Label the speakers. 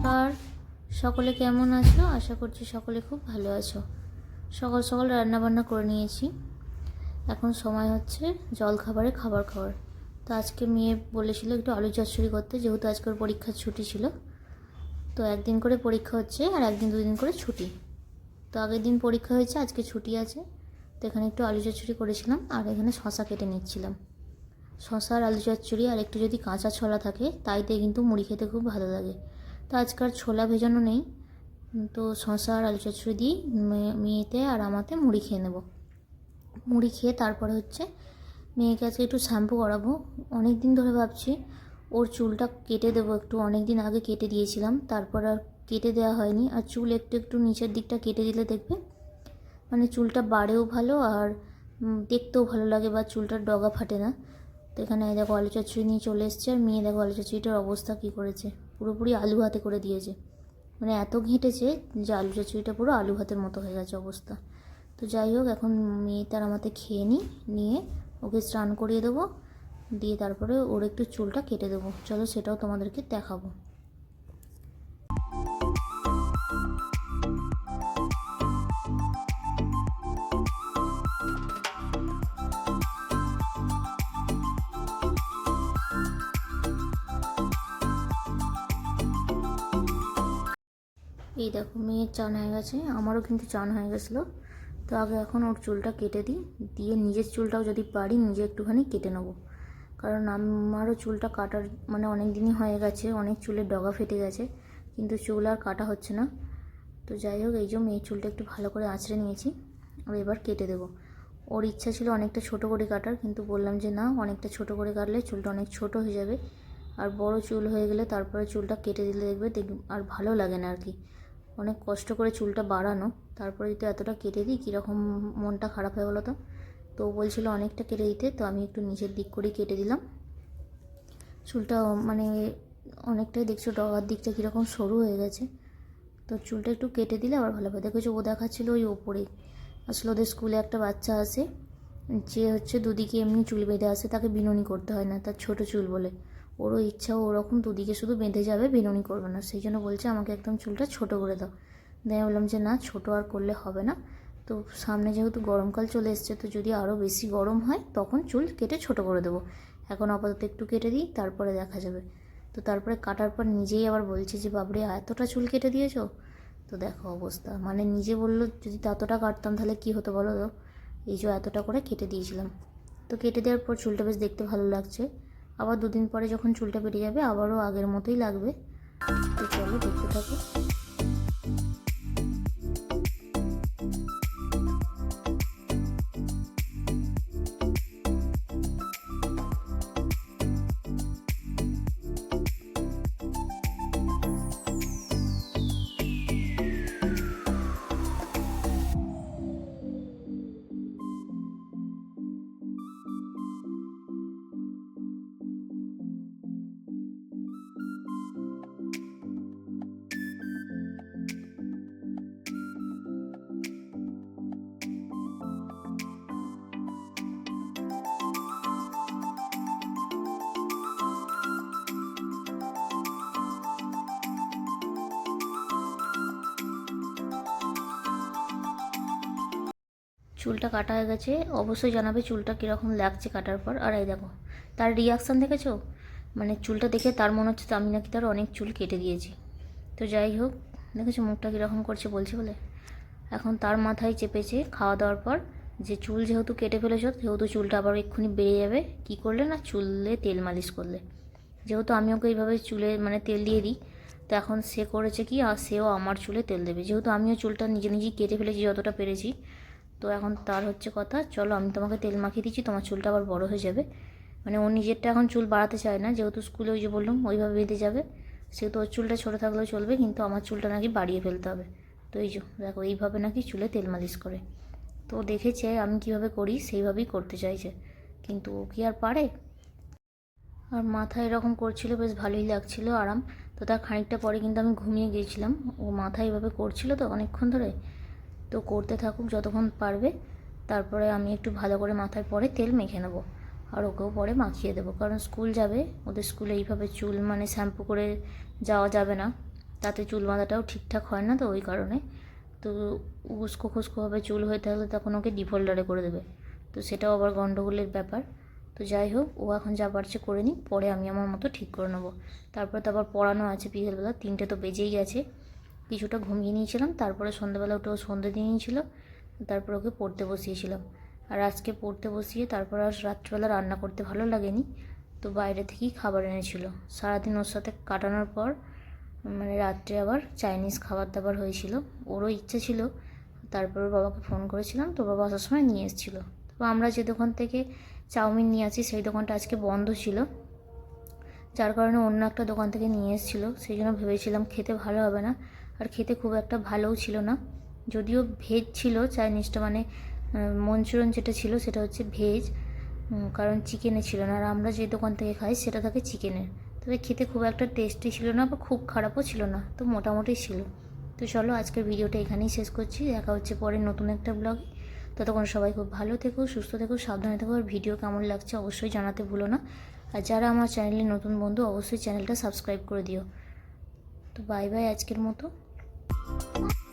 Speaker 1: নমস্কার। সকলে কেমন আছো? আশা করছি সকলে খুব ভালো আছো। সকাল সকাল রান্না বান্না করে নিয়েছি। এখন সময় হচ্ছে জল খাবারে খাবার খাওয়ার। তো আজকে মেয়ে বলেছিল একটু আলু চচ্চড়ি করতে, যেহেতু আজকে ওর পরীক্ষার ছুটি ছিল। তো একদিন করে পরীক্ষা হচ্ছে আর একদিন দুদিন করে ছুটি। তো আগের দিন পরীক্ষা হয়েছে, আজকে ছুটি আছে। তো এখানে একটু আলু চচ্চড়ি করেছিলাম আর এখানে শশা কেটে নিচ্ছিলাম। শশা আর আলু চচ্চড়ি আর একটু যদি কাঁচা ছোলা থাকে তাই দিয়ে কিন্তু মুড়ি খেতে খুব ভালো লাগে। তো আজকাল ছোলা ভেজানো নেই। তো শশা আর আলু চচ্চড়ি দিই মেয়ে- মেয়েতে আর আমাতে মুড়ি খেয়ে নেব। মুড়ি খেয়ে তারপরে হচ্ছে মেয়েকে আজকে একটু শ্যাম্পু করাবো। অনেক দিন ধরে ভাবছি ওর চুলটা কেটে দেবো একটু। অনেক দিন আগে কেটে দিয়েছিলাম, তারপর আর কেটে দেওয়া হয়নি। আর চুল একটু একটু নিচের দিকটা কেটে দিলে দেখবে মানে চুলটা বাড়েও ভালো আর দেখতেও ভালো লাগে বা চুলটার ডগা ফাটে না। তো এখানে দেখো আলু চচ্চড়ি নিয়ে চলে এসছে। আর মেয়ে দেখো আলু চচ্চড়িটার অবস্থা কী করেছে। পুরোপুরি আলু হাতে করে দিয়েছে। মানে এত ঘেঁটেছে যে আলু চচ্চড়িটা পুরো আলু হাতের মতো হয়ে গেছে অবস্থা। তো যাই হোক, এখন মেয়ে তার আমাতে খেয়ে নিই নিয়ে ওকে স্নান করিয়ে দেবো। দিয়ে তারপরে ওর একটু চুলটা কেটে দেবো। চলো সেটাও তোমাদেরকে দেখাবো। এই দেখো, মেয়ের চান হয়ে গেছে, আমারও কিন্তু চান হয়ে গেছিল। তো আগে এখন ওর চুলটা কেটে দিই, দিয়ে নিজের চুলটাও যদি পারি নিজে একটুখানি কেটে নেব। কারণ আমারও চুলটা কাটার মানে অনেক দিনই হয়ে গেছে, অনেক চুলের ডগা ফেটে গেছে, কিন্তু চুল আর কাটা হচ্ছে না। তো যাই হোক, এই যে মেয়ের চুলটা একটু ভালো করে আঁচড়ে নিয়েছি, আর এবার কেটে দেবো। ওর ইচ্ছা ছিল অনেকটা ছোট করে কাটার, কিন্তু বললাম যে না, অনেকটা ছোট করে কাটলে চুলটা অনেক ছোট হয়ে যাবে। আর বড় চুল হয়ে গেলে তারপরে চুলটা কেটে দিলে দেখবে দেখ আর ভালো লাগে না আর কি। অনেক কষ্ট করে চুলটা বাড়ানো, তারপরে যদি এতটা কেটে দিই, কীরকম মনটা খারাপ হয়ে গেলো তো? তো বলছিল অনেকটা কেটে দিতে, তো আমি একটু নিচের দিক করেই কেটে দিলাম। চুলটা মানে অনেকটাই দেখছ ডগার দিকটা কীরকম সরু হয়ে গেছে। তো চুলটা একটু কেটে দিলে আবার ভালো হবে দেখেছ, ও দেখাচ্ছিল ওই ওপরে। আসলে ওদের স্কুলে একটা বাচ্চা আছে, যে হচ্ছে দুদিকে এমনি চুল বেঁধে আসে, তাকে বিনুনি করতে হয় না, তার ছোট চুল বলে। ওরও ইচ্ছা ওরকম দুদিকে শুধু বেঁধে যাবে, বিনুনি করবে না। সেই জন্য বলছে, আমাকে একদম চুলটা ছোট করে দাও। আমি বললাম যে, না, ছোট আর করলে হবে না। তো সামনে যেহেতু গরমকাল চলে এসছে, তো যদি আরও বেশি গরম হয়, তখন চুল কেটে ছোট করে দেবো। এখন আপাতত একটু কেটে দিই, তারপরে দেখা যাবে। তো তারপরে কাটার পর নিজেই আবার বলছে যে, বাবরে, এতটা চুল কেটে দিয়েছ? তো দেখো অবস্থা। মানে নিজে বলল, যদি ততটা কাটতাম, তাহলে কি হতো বলো তো? এই যে এতটা করে কেটে দিয়েছিলাম। তো কেটে দেওয়ার পর চুলটা বেশ দেখতে ভালো লাগছে। আবার দুদিন পরে যখন চুলটা বেরিয়ে যাবে, আবারও আগের মতোই লাগবে। তো চলো দেখতে থাকো। চুলটা কাটা হয়ে গেছে, অবশ্যই জানাবে চুলটা কীরকম লাগছে কাটার পর। আর এই দেখো, তার রিয়াকশান দেখেছ? মানে চুলটা দেখে তার মনে হচ্ছে তো আমি নাকি তার অনেক চুল কেটে দিয়েছি। তো যাই হোক, দেখেছ মুখটা কীরকম করছে বলছে বলে? এখন তার মাথায় চেপেছে খাওয়া দাওয়ার পর যে চুল যেহেতু কেটে ফেলেছো, সেহেতু চুলটা আবার এক্ষুনি বেড়ে যাবে। কি করলে না? চুলে তেল মালিশ করলে। যেহেতু আমি ওকে এইভাবে চুলে মানে তেল দিয়ে দিই, তো এখন সে করেছে কি? আর সেও আমার চুলে তেল দেবে। যেহেতু আমিও চুলটা নিজে নিজেই কেটে ফেলেছি, যতটা পেরেছি তো এখন তার হচ্ছে কথা, চলো আমি তোমাকে তেল মাখিয়ে দিচ্ছি, তোমার চুলটা আবার বড় হয়ে যাবে। মানে ও নিজেরটা এখন চুল বাড়াতে চায় না, যেহেতু স্কুলে ওই যে বললাম, ওইভাবে বেঁধে যাবে। সেহেতু ওর চুলটা ছোটো থাকলেও চলবে, কিন্তু আমার চুলটা নাকি বাড়িয়ে ফেলতে হবে। তো এই যে, দেখো, এইভাবে নাকি চুলে তেল মালিশ করে। তো দেখেছে আমি কীভাবে করি, সেইভাবেই করতে চাইছে। কিন্তু ও কি আর পারে? আর মাথা এরকম করছিল, বেশ ভালোই লাগছিল আরাম। তো তার খানিকটা পরে কিন্তু আমি ঘুমিয়ে গিয়েছিলাম। ও মাথা এভাবে করছিল তো অনেকক্ষণ ধরে। তো করতে থাকুক যতক্ষণ পারবে। তারপরে আমি একটু ভালো করে মাথায় পরে তেল মেখে নেব। আর ওকেও পরে মাখিয়ে দেবো। কারণ স্কুল যাবে, ওদের স্কুলে এইভাবে চুল মানে শ্যাম্পু করে যাওয়া যাবে না। তাতে চুল বাঁধাটাও ঠিকঠাক হয় না তো ওই কারণে। তো উস্কো খুস্কোভাবে চুল হয়ে থাকলে তখন ওকে ডিফল্টারে করে দেবে। তো সেটাও আবার গণ্ডগোলের ব্যাপার। তো যাই হোক, ও এখন যা পারছে করে নিই পরে আমি আমার মতো ঠিক করে নেব। তারপরে তো আবার পড়ানো আছে বিকেলবেলা, তিনটে তো বেজেই গেছে। কিছুটা ঘুমিয়ে নিয়েছিলাম, তারপরে সন্ধ্যেবেলা উঠে ও সন্ধ্যে দিয়ে নিয়েছিল, তারপর ওকে পড়তে বসিয়েছিলাম। আর আজকে পড়তে বসিয়ে তারপর আর রাত্রিবেলা রান্না করতে ভালো লাগেনি, তো বাইরে থেকেই খাবার এনেছিল। সারাদিন ওর সাথে কাটানোর পর মানে রাত্রে আবার চাইনিজ খাবার দাবার হয়েছিল, ওরও ইচ্ছে ছিল, তারপর বাবাকে ফোন করেছিলাম, তো বাবা আসার সময় নিয়ে এসেছিল। তো আমরা যে দোকান থেকে চাউমিন নিয়ে আসি, সেই দোকানটা আজকে বন্ধ ছিল, যার কারণে অন্য একটা দোকান থেকে নিয়ে এসেছিল, সেই জন্য ভেবেছিলাম খেতে ভালো হবে না আর খেতে খুব একটা ভালোও ছিল না। যদিও ভেজ ছিল চাইনিজটা মানে মঞ্চুরিয়ান যেটা ছিল সেটা হচ্ছে ভেজ কারণ চিকেনে ছিল না। আর আমরা যে দোকান থেকে খাই সেটা থাকে চিকেনের। তবে খেতে খুব একটা টেস্টি ছিল না বা খুব খারাপও ছিল না, তো মোটামুটি ছিল। তো চলো আজকের ভিডিওটা এখানেই শেষ করছি। দেখা হচ্ছে পরে নতুন একটা ব্লগে ততক্ষণ সবাই খুব ভালো থেকো, সুস্থ থেকো, সাবধানে থেকো, আর ভিডিও কেমন লাগছে অবশ্যই জানাতে ভুলো না। আর যারা আমার চ্যানেলে নতুন বন্ধু, অবশ্যই চ্যানেলটা সাবস্ক্রাইব করে দিও। তো বাই বাই আজকের মতো। Bye.